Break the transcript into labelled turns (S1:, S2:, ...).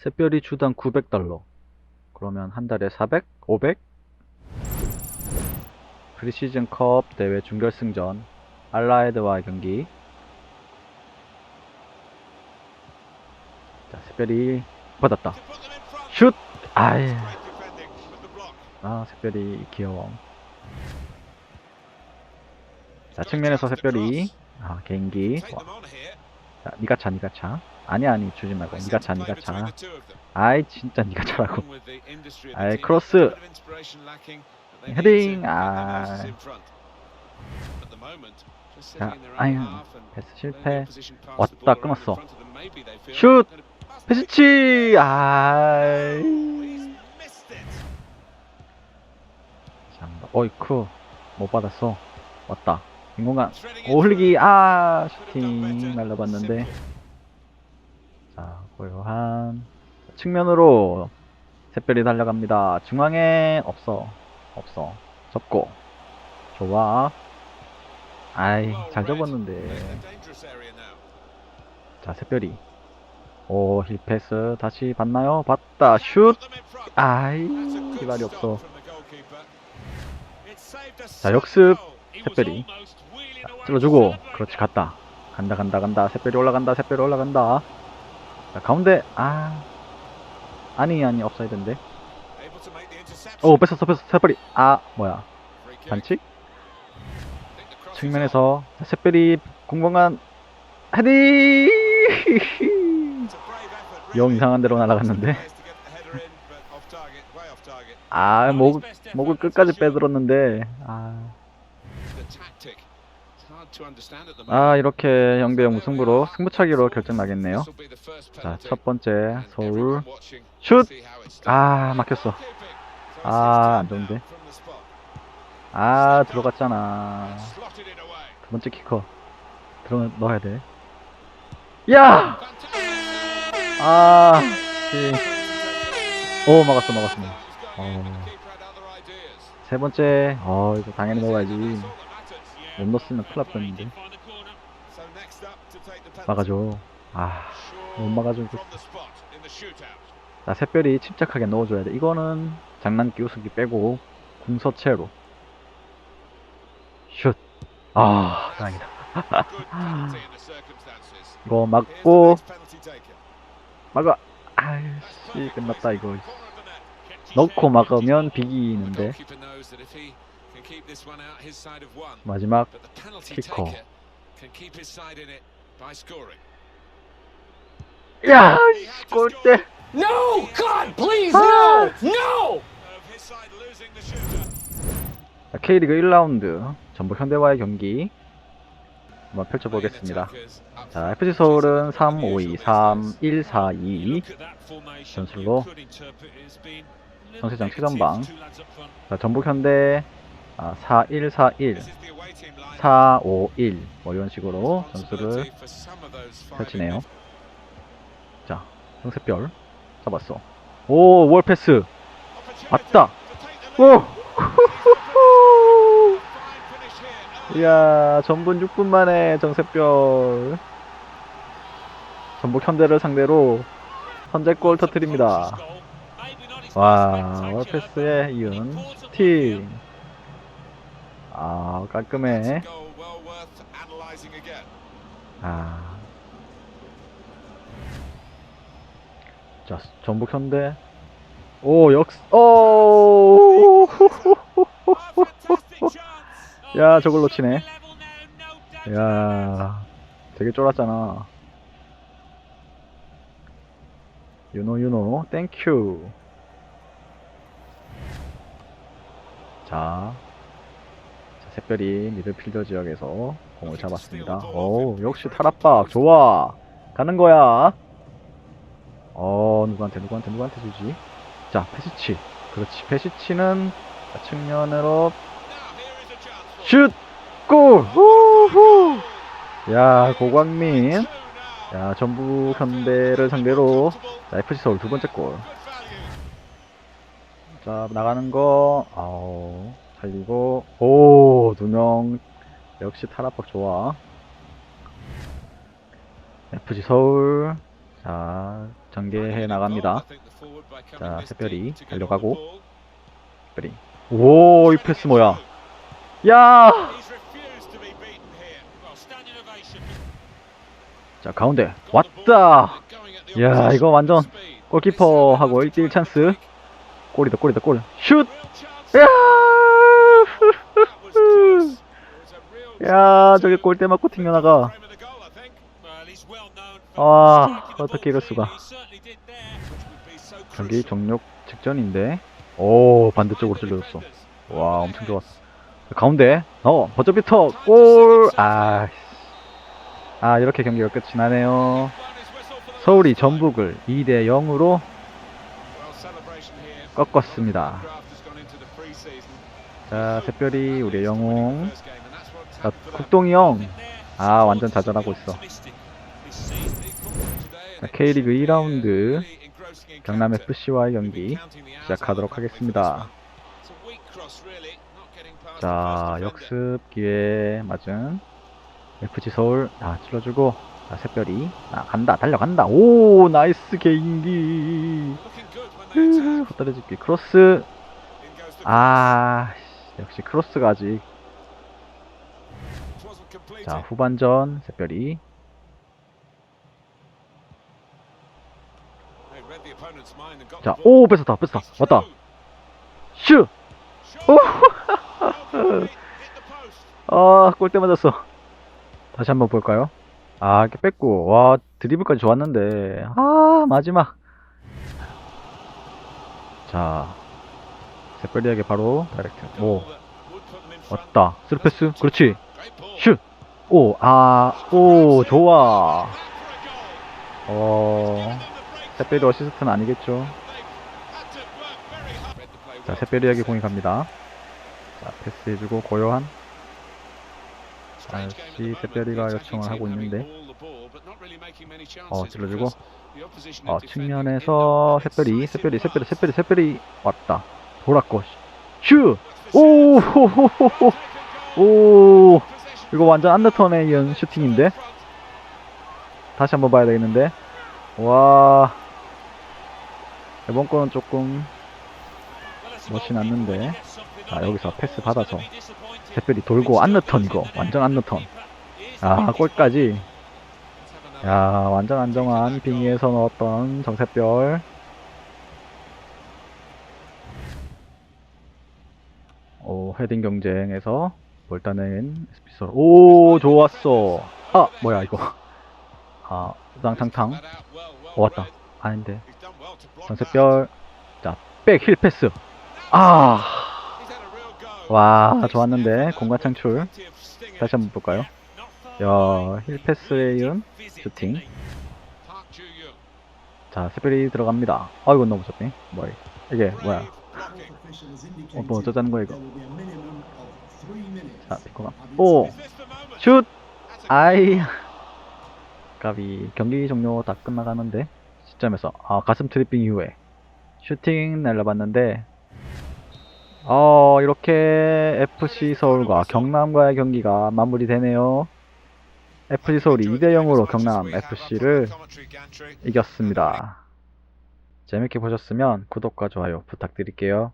S1: 샛별이 주당 900달러. 그러면 한 달에 400? 500? 프리시즌 컵 대회 준결승전 알라에드와의 경기. 자, 샛별이 받았다. 슛! 아이, 아, 샛별이 귀여워. 자, 측면에서 샛별이 아, 개인기. 와. 자, 니가 차, 니가 차. 아니, 아니, 주지 말고. 니가 차, 니가 차. 아이, 진짜 니가 차라고. 아이, 크로스. 헤딩. 아. 자, 아유, 패스 실패. 왔다, 끊었어. 슛! 패스치! 아이. 자, 어이쿠. 못 받았어. 왔다. 빈공간. 오, 흘리기. 아, 슈팅 날라봤는데. 자, 고요한. 측면으로 샛별이 달려갑니다. 중앙에 없어. 없어. 접고. 좋아. 아이, 잘 접었는데. 자, 샛별이. 오, 힐패스. 다시 봤나요? 봤다. 슛! 아이, 기발이 없어. 자, 역습. 샛별이. 자, 찔러주고. 그렇지, 갔다. 간다, 간다, 간다. 샛별이 올라간다, 샛별이 올라간다. 자, 가운데. 아. 아니, 아니, 업사이드인데. 오, 뺐었어, 뺐었어. 샛별이. 아, 뭐야. 반칙? 측면에서 자, 샛별이 공공간 헤딩! 영 이상한 데로 날아갔는데. 아, 목, 목을 끝까지 빼들었는데. 아, 아 이렇게 0대0 무승부로 승부차기로 결정 나겠네요. 자, 첫 번째 서울 슛! 아, 막혔어. 아, 안 좋은데. 아, 들어갔잖아. 두 번째 키커. 들어 넣어야 돼. 야! 아, 씨. 오, 막았어, 막았어. 어, 세 번째. 어, 이거 당연히 먹어야지. 못 넣었으면 큰일 날 뻔했는데. 막아줘. 아, 못 막아주고. 자, 샛별이 침착하게 넣어줘야 돼. 이거는 장난기 우습기 빼고 궁서체로. 슛. 아, 다행이다. 이거 막고 막아. 아이씨, 끝났다 이거. 넣고 막으면 비기는데 마지막 키커. 야, 골대.
S2: No! God, please,
S1: Ah!
S2: no! No!
S1: 자, K리그 1라운드 전북 현대와의 경기 한번 펼쳐보겠습니다. 자, FC 서울은 3, 5, 2, 3, 1, 4, 2 전술로 전세장 최전방 자, 전북 현대 아, 4, 1, 4, 1 4, 5, 1 뭐 이런 식으로 전술을 펼치네요. 자, 형세별 잡았어. 오, 월패스 왔다. 오! 이야, 전분 6분 만에 정세별. 전북 현대를 상대로 선제골 터트립니다. 와, 월패스에 이은 슈팅. 아, 깔끔해. 아. 자, 전북 현대. 오, 역, 오! 야, 저걸 놓치네. 야, 되게 쫄았잖아. 유노, 유노, 땡큐. 자, 자 샛별이 미들필더 지역에서 공을 잡았습니다. 오, 역시 탈압박, 좋아. 가는 거야. 어, 누구한테, 누구한테, 누구한테 주지? 자, 페시치. 그렇지, 페시치는 자, 측면으로 슛! 골! 후후! 야, 고광민. 야, 전북 현대를 상대로 자, FC 서울 두 번째 골. 자, 나가는 거, 아우, 살리고, 오, 두 명. 역시 탈압박 좋아. FC 서울. 자, 전개해 나갑니다. 자, 새별이 달려가고. 특별히. 오, 이 패스 뭐야? 야! 자, 가운데. 왔다! 야, 이거 완전 골키퍼하고 1대1 찬스. 골이다, 골이다, 골. 슛! 야! 야, 저게 골대 맞고 튕겨나가. 아, 어떻게 이럴 수가. 경기 종료 직전인데. 오, 반대쪽으로 찔러줬어. 와, 엄청 좋았어. 가운데. 어, 버저비터 골! 아, 씨. 아, 이렇게 경기가 끝이 나네요. 서울이 전북을 2대 0으로 꺾었습니다. 자, 특별히 우리의 영웅. 자, 국동이 형. 아, 완전 자잘하고 있어. 자, K리그 2라운드 경남 FC와의 경기 시작하도록 하겠습니다. 자, 역습 기회 맞은 FC 서울. 아, 찔러주고. 자, 샛별이. 아, 간다. 달려간다. 오, 나이스 개인기. 으, 헛다리짓기. 크로스. 아, 씨, 역시 크로스가 아직. 자, 후반전 샛별이. 자, 오, 뺏었다. 뺏었다. 왔다. 슈! 오! 아, 골대 맞았어. 다시 한번 볼까요? 아, 이렇게 뺐고. 와, 드리블까지 좋았는데. 아, 마지막. 자, 샛별이에게 바로 다이렉트. 오, 왔다. 스루패스. 그렇지. 슛! 오, 아, 오, 좋아. 어, 샛별이 어시스트는 아니겠죠. 자, 샛별이에게 공이 갑니다. 자, 패스해주고 고요한. 다시 샛별이가 요청을 하고 있는데. 어, 찔러주고. 어, 측면에서 샛별이, 샛별이, 샛별이, 샛별이, 샛별이 왔다. 돌았고. 슈! 오! 호호호호! 오! 이거 완전 안더턴에 이은 슈팅인데? 다시 한번 봐야 되겠는데? 와. 이번 거는 조금 멋이 났는데. 자, 여기서 패스 받아서. 샛별이 돌고 안더턴 이거. 완전 안더턴. 아, 골까지. 야, 완전 안정한 빙의에서 넣었던 정샛별. 오, 헤딩 경쟁에서 볼따낸 스피서. 오, 좋았어. 아, 뭐야, 이거. 아, 우당탕탕. 어, 왔다. 아닌데. 정샛별. 자, 백 힐 패스. 아, 와, 좋았는데. 공간 창출. 다시 한번 볼까요? 야, 힐 패스에 이은 슈팅. 자, 스펠이 들어갑니다. 아, 이건 너무 좋네. 뭐야, 이게 뭐야. 어, 뭐 어쩌자는 거야, 이거. 자, 피코가. 오! 슛! 아이. 까비. 경기 종료 다 끝나가는데. 시점에서. 아, 가슴 트리핑 이후에. 슈팅 날려봤는데. 어, 이렇게 FC 서울과 경남과의 경기가 마무리되네요. FC 서울이 2대0으로 경남 FC를 이겼습니다. 재밌게 보셨으면 구독과 좋아요 부탁드릴게요.